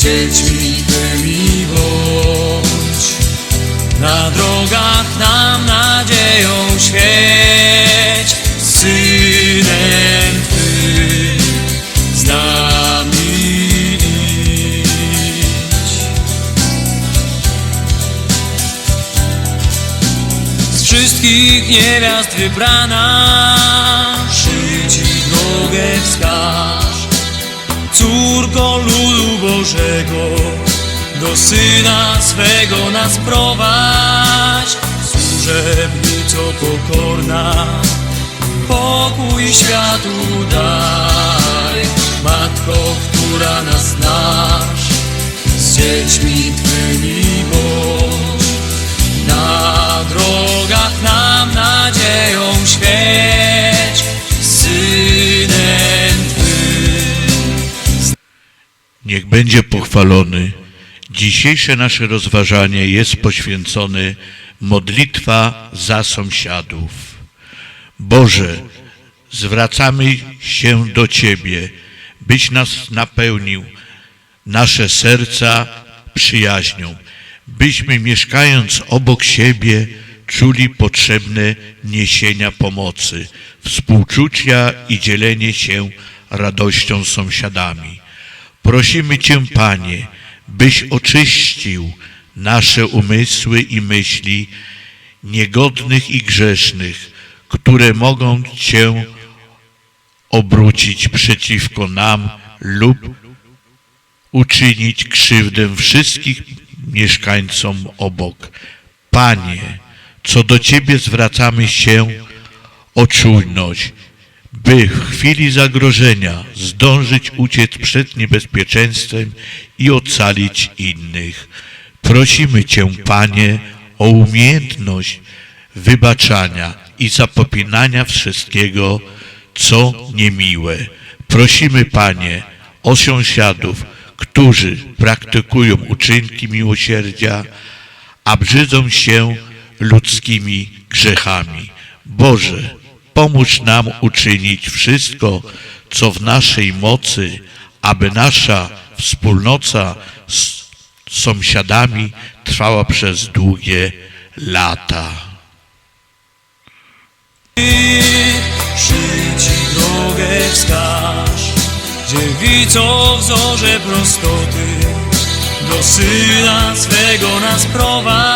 z dziećmi Twymi bądź. Na drogach nam nadzieją świeć, Synem Twym z nami idź. Z wszystkich niewiast wybrana, Ci drogę wskaż. Córko ludu Bożego, do Syna swego nas prowadź. Służebnico pokorna, pokój światu daj. Matko, która nas znasz, z dziećmi Twymi będzie pochwalony. Dzisiejsze nasze rozważanie jest poświęcone modlitwa za sąsiadów. Boże, zwracamy się do Ciebie, byś nas napełnił nasze serca przyjaźnią, byśmy mieszkając obok siebie czuli potrzebne niesienia pomocy, współczucia i dzielenie się radością sąsiadami. Prosimy Cię, Panie, byś oczyścił nasze umysły i myśli niegodnych i grzesznych, które mogą Cię obrócić przeciwko nam lub uczynić krzywdę wszystkich mieszkańcom obok. Panie, co do Ciebie zwracamy się o czujność, by w chwili zagrożenia zdążyć uciec przed niebezpieczeństwem i ocalić innych. Prosimy Cię, Panie, o umiejętność wybaczania i zapominania wszystkiego, co niemiłe. Prosimy, Panie, o sąsiadów, którzy praktykują uczynki miłosierdzia, a brzydzą się ludzkimi grzechami. Boże, pomóż nam uczynić wszystko, co w naszej mocy, aby nasza wspólnota z sąsiadami trwała przez długie lata. Ci drogę wskaż, dziewico w zorze prostoty, do Syna swego nas prowadź,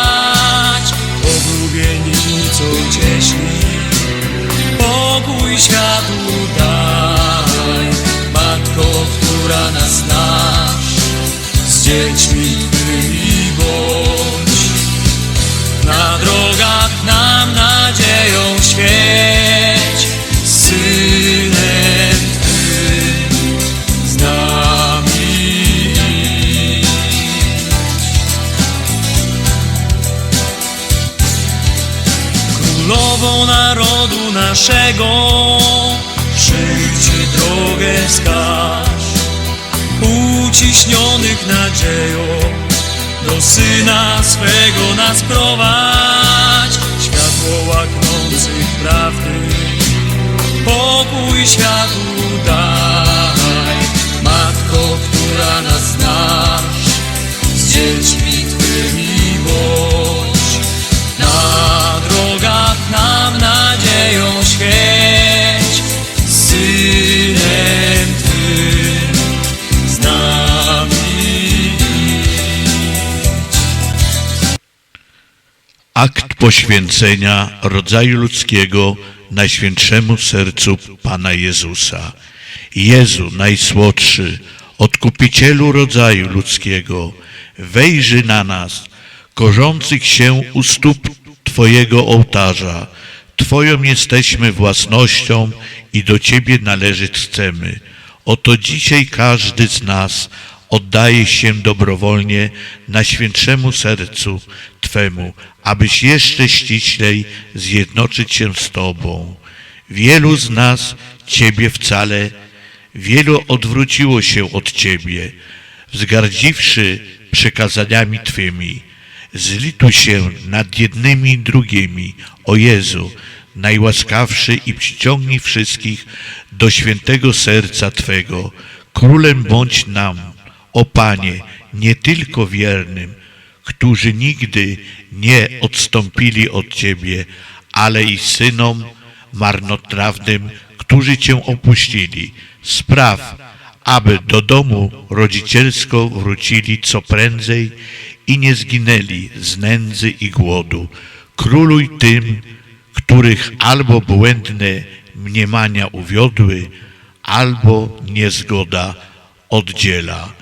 Królową narodu naszego, Ci drogę wskaż, uciśnionych nadzieją, do Syna swego nas prowadź, światło łaknących prawdy, pokój światu daj, Matko, która nas Akt poświęcenia rodzaju ludzkiego Najświętszemu Sercu Pana Jezusa. Jezu, Najsłodszy, Odkupicielu rodzaju ludzkiego, wejrzy na nas, korzących się u stóp Twojego ołtarza. Twoją jesteśmy własnością i do Ciebie należeć chcemy. Oto dzisiaj każdy z nas oddaje się dobrowolnie Najświętszemu Sercu Twemu, abyś jeszcze ściślej zjednoczyć się z Tobą. Wielu z nas Ciebie wcale, wielu odwróciło się od Ciebie, wzgardziwszy przykazaniami Twymi. Zlituj się nad jednymi i drugimi, o Jezu, najłaskawszy i przyciągnij wszystkich do świętego serca Twego. Królem bądź nam, o Panie, nie tylko wiernym, którzy nigdy nie odstąpili od Ciebie, ale i synom marnotrawnym, którzy Cię opuścili. Spraw, aby do domu rodzicielsko wrócili co prędzej i nie zginęli z nędzy i głodu. Króluj tym, których albo błędne mniemania uwiodły, albo niezgoda oddziela.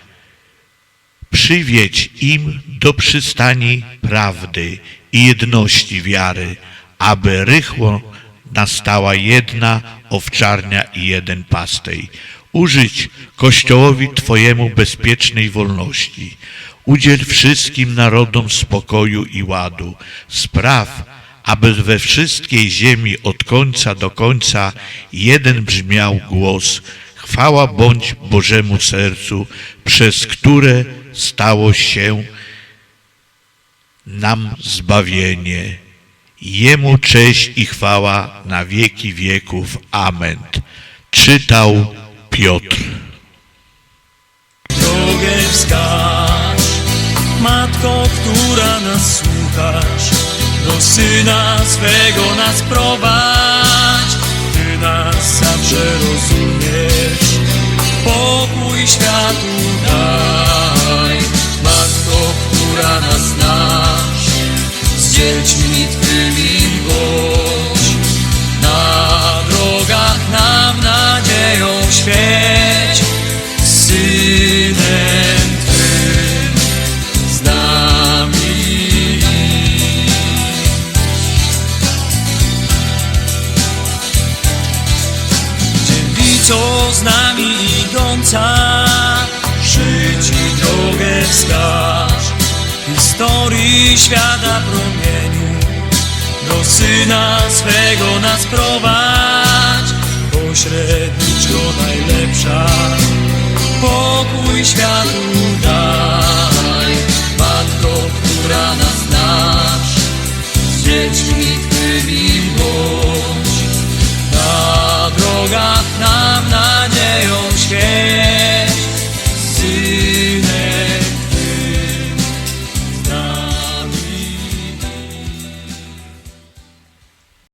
Przywiedź im do przystani prawdy i jedności wiary, aby rychło nastała jedna owczarnia i jeden pastej. Użyć Kościołowi Twojemu bezpiecznej wolności. Udziel wszystkim narodom spokoju i ładu. Spraw, aby we wszystkiej ziemi od końca do końca jeden brzmiał głos. Chwała bądź Bożemu sercu, przez które stało się nam zbawienie. Jemu cześć i chwała na wieki wieków. Amen. Czytał Piotr. drogę wskaż Matko, która nas słuchasz Do Syna swego nas prowadź Ty nas zawsze rozumiesz Pokój światu daj Która nas znasz. Z dziećmi Twymi bądź. Na drogach nam nadzieją świeć. Z Synem Twym, z nami. Dziewiczo z nami idąca, żyć i drogę wskaż, historii świata promieniu Do Syna swego nas prowadź Pośredniczko najlepsza. Pokój światu daj Matko, która nas znasz. Z dziećmi Twymi bądź. Na drogach nam nadzieją świeć